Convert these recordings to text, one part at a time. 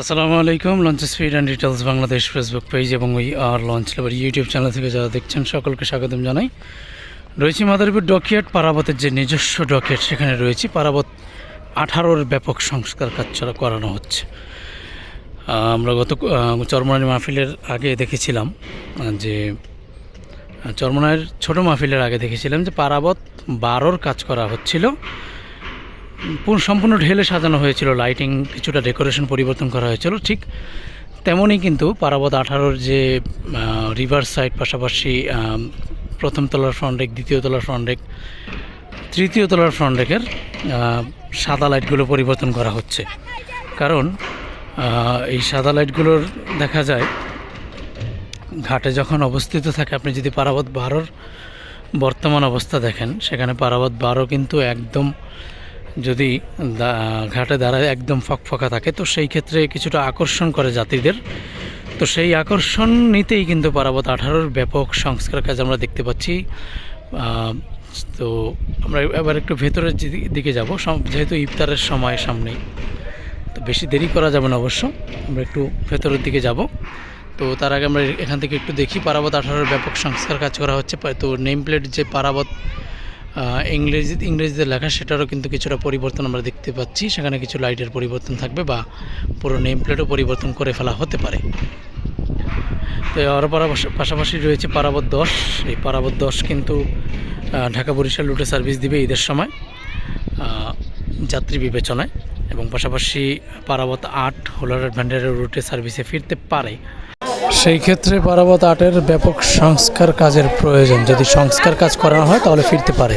আসসালামু আলাইকুম launch speed and details Bangladesh Facebook page এবং ওই আর লঞ্চ লেবার ইউটিউব চ্যানেল থেকে যারা দেখছেন, সকলকে স্বাগতম জানাই। রয়েছি মাদারীপুর ডকিয়াট পারাবতের যে নিজস্ব ডকিয়াট সেখানে রয়েছি। পারাবত আঠারোর ব্যাপক সংস্কার কাজ করানো হচ্ছে। আমরা গত চরমরানি মাহফিলের আগে দেখেছিলাম যে চরমনায়ের ছোট মাহফিলের আগে দেখেছিলাম যে পারাবত বারোর কাজ করা হচ্ছিল। সম্পূর্ণ ঢেলে সাজানো হয়েছিল লাইটিং কিছুটা ডেকোরেশন পরিবর্তন করা হয়েছিল ঠিক তেমনই কিন্তু পারাবত আঠারোর যে রিভার সাইড পাশাপাশি প্রথম তলার ফ্রন্ট ডেক দ্বিতীয় তলার ফ্রন্ট ডেক তৃতীয় তলার ফ্রন্ট আহ, সাদা লাইটগুলো পরিবর্তন করা হচ্ছে। কারণ এই সাদা লাইটগুলোর দেখা যায় ঘাটে যখন অবস্থিত থাকে আপনি যদি পারাবত বারোর বর্তমান অবস্থা দেখেন সেখানে পারাবত বারো কিন্তু একদম যদি ঘাটে দাঁড়ায় একদম ফকফকা থাকে, তো সেই ক্ষেত্রে কিছুটা আকর্ষণ করে যাত্রীদের। তো সেই আকর্ষণ নিতেই কিন্তু পারাবত আঠারোর ব্যাপক সংস্কার কাজ আমরা দেখতে পাচ্ছি। তো আমরা এবার একটু ভেতরের দিকে- যাব। যেহেতু ইফতারের সময় সামনেই তো বেশি দেরি করা যাবে না অবশ্য। আমরা একটু ভেতরের দিকে যাব। তো তার আগে আমরা এখান থেকে একটু দেখি, পারাবত আঠারোর ব্যাপক সংস্কার কাজ করা হচ্ছে। তো নেম প্লেট যে পারাবত ইংরেজি ইংরেজিতে লেখা, সেটারও কিন্তু কিছুটা পরিবর্তন আমরা দেখতে পাচ্ছি। সেখানে কিছু লাইটের পরিবর্তন থাকবে বা পুরো নেম প্লেটও পরিবর্তন করে ফেলা হতে পারে। তো আরও পাশাপাশি রয়েছে পারাবত দশ। এই পারাবত দশ কিন্তু ঢাকা বরিশাল রুটে সার্ভিস দিবে ঈদের সময় যাত্রী বিবেচনায়। এবং পাশাপাশি পারাবত আট, হোলার ভ্যান্ডারের রুটে সার্ভিসে ফিরতে পারে। সেই ক্ষেত্রে পারাবত আটের ব্যাপক সংস্কার কাজের প্রয়োজন। যদি সংস্কার কাজ করানো হয়, তাহলে ফিরতে পারে।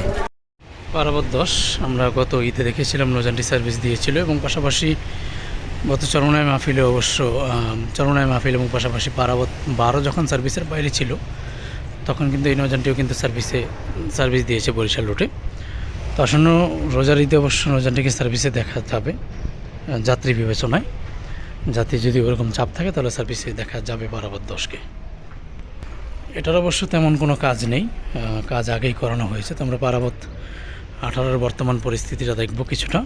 পারাবত দশ, আমরা গত ঈদে দেখেছিলাম নজানটি সার্ভিস দিয়েছিল এবং পাশাপাশি গত চরমনায় মাহফিলে অবশ্য চরমনায় মাহফিল এবং পাশাপাশি পারাবত বারো যখন সার্ভিসের বাইরে ছিল, তখন কিন্তু এই নজানটিও কিন্তু সার্ভিসে, সার্ভিস দিয়েছে বরিশাল রুটে তো আসন্ন রোজার ঈদে অবশ্য নজানটিকে সার্ভিসে দেখা যাবে যাত্রী বিবেচনায়। যাতে যদি ওরকম চাপ থাকে, তাহলে সার্ভিসে দেখা যাবে বারাবত দশকে এটার অবশ্য তেমন কোনো কাজ নেই। কাজ আগেই করানো হয়েছে। তো আমরা পারাবত আঠারোর বর্তমান পরিস্থিতিটা দেখব কিছুটা।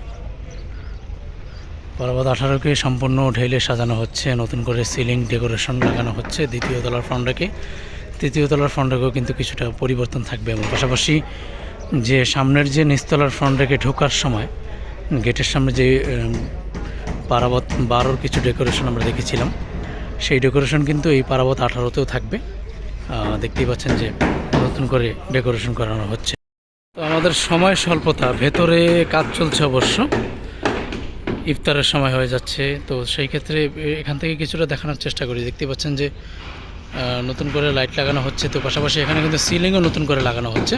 পারাবত আঠারোকে সম্পূর্ণ ঢেলে সাজানো হচ্ছে। নতুন করে সিলিং ডেকোরেশন লাগানো হচ্ছে দ্বিতীয় তলার ফ্রন্টে তৃতীয় তলার ফ্রন্টেও কিন্তু কিছুটা পরিবর্তন থাকবে এবং পাশাপাশি যে সামনের যে নিচতলার ফ্রন্ট রেখে ঢোকার সময়, গেটের সামনে যে পারাবত বারোর কিছু ডেকোরেশন আমরা দেখেছিলাম। সেই ডেকোরেশন কিন্তু এই পারাবত আঠারোতেও থাকবে। দেখতেই পাচ্ছেন যে নতুন করে ডেকোরেশন করানো হচ্ছে। তো আমাদের সময় স্বল্পতা, ভেতরে কাজ চলছে অবশ্য। ইফতারের সময় হয়ে যাচ্ছে, তো সেই ক্ষেত্রে এখান থেকে কিছুটা দেখানোর চেষ্টা করি। দেখতে পাচ্ছেন যে নতুন করে লাইট লাগানো হচ্ছে, তো পাশাপাশি এখানে কিন্তু সিলিংও নতুন করে লাগানো হচ্ছে।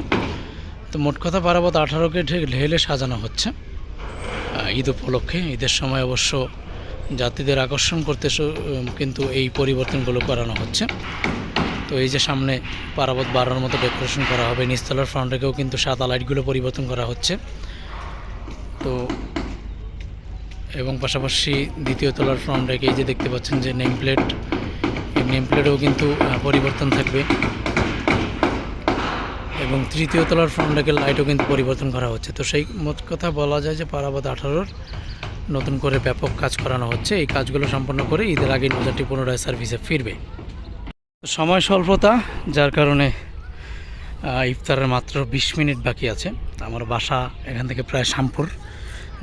তো মোট কথা পারাবত আঠারোকে ঢেলে সাজানো হচ্ছে। ঈদ উপলক্ষে। ঈদের সময় অবশ্য যাত্রীদের আকর্ষণ করতে কিন্তু এই পরিবর্তনগুলো করানো হচ্ছে। তো এই যে সামনে পারাবত বারোর মতো ডেকোরেশন করা হবে, নিচতলার ফ্রন্টেকেও কিন্তু সাদা লাইটগুলো পরিবর্তন করা হচ্ছে। তো এবং পাশাপাশি দ্বিতীয় তলার ফ্রন্ট রেখে এই যে দেখতে পাচ্ছেন যে নেম প্লেট এই নেম প্লেটেও কিন্তু পরিবর্তন থাকবে। এবং তৃতীয় তলার ফ্রন্ট লাইটও কিন্তু পরিবর্তন করা হচ্ছে। তো সেই মোট কথা বলা যায় যে পারাবত আঠারোর নতুন করে ব্যাপক কাজ করানো হচ্ছে। এই কাজগুলো সম্পন্ন করে ঈদের আগে নজারটি পুনরায় সার্ভিসে ফিরবে। সময় স্বল্পতা, যার কারণে ইফতারের মাত্র বিশ মিনিট বাকি আছে। আমার বাসা এখান থেকে প্রায় শ্যামপুর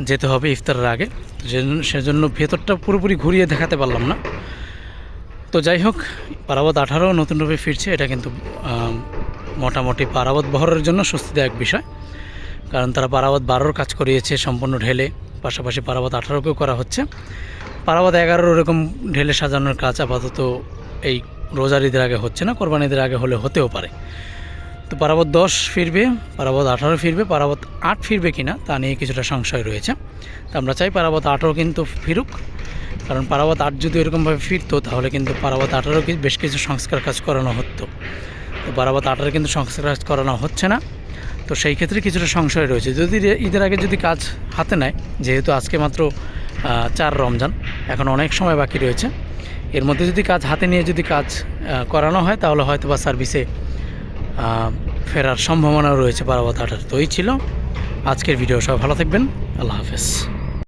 যেতে হবে ইফতারের আগে। তো সেজন্য ভেতরটা পুরোপুরি ঘুরিয়ে দেখাতে পারলাম না। তো যাই হোক, পারাবত আঠারো নতুনভাবে ফিরছে, এটা কিন্তু মোটামুটি পারাবত বহরের জন্য স্বস্তিদায়ক বিষয়। কারণ তারা পারাবত বারোর কাজ করিয়েছে, সম্পূর্ণ ঢেলে, পাশাপাশি পারাবত আঠারোকেও করা হচ্ছে। পারাবত এগারোর ওরকম ঢেলে সাজানোর কাজ আপাতত এই রোজার ঈদের আগে হচ্ছে না কোরবান ঈদের আগে হলে হতেও পারে। তো পারাবত দশ ফিরবে, পারাবত আঠারো ফিরবে, পারাবত আট ফিরবে কিনা তা নিয়ে কিছুটা সংশয় রয়েছে। তো আমরা চাই পারাবত আঠারো কিন্তু ফিরুক, কারণ পারাবত আট যদি এরকমভাবে ফিরতো তাহলে কিন্তু পারাবত আঠারো বেশ কিছু সংস্কার কাজ করানো হতো। তো পারাবত আঠারো কিন্তু সংস্কার করানো হচ্ছে না। তো সেই ক্ষেত্রে কিছুটা সংশয় রয়েছে। যদি ঈদের আগে যদি কাজ হাতে নেয়, যেহেতু আজকে মাত্র চার রমজান, এখন অনেক সময় বাকি রয়েছে। এর মধ্যে যদি কাজ হাতে নিয়ে যদি কাজ করানো হয়, তাহলে হয়তো বা সার্ভিসে ফেরার সম্ভাবনাও রয়েছে পারাবত আঠারো তো এই ছিল আজকের ভিডিও সবাই ভালো থাকবেন। আল্লাহ হাফেজ।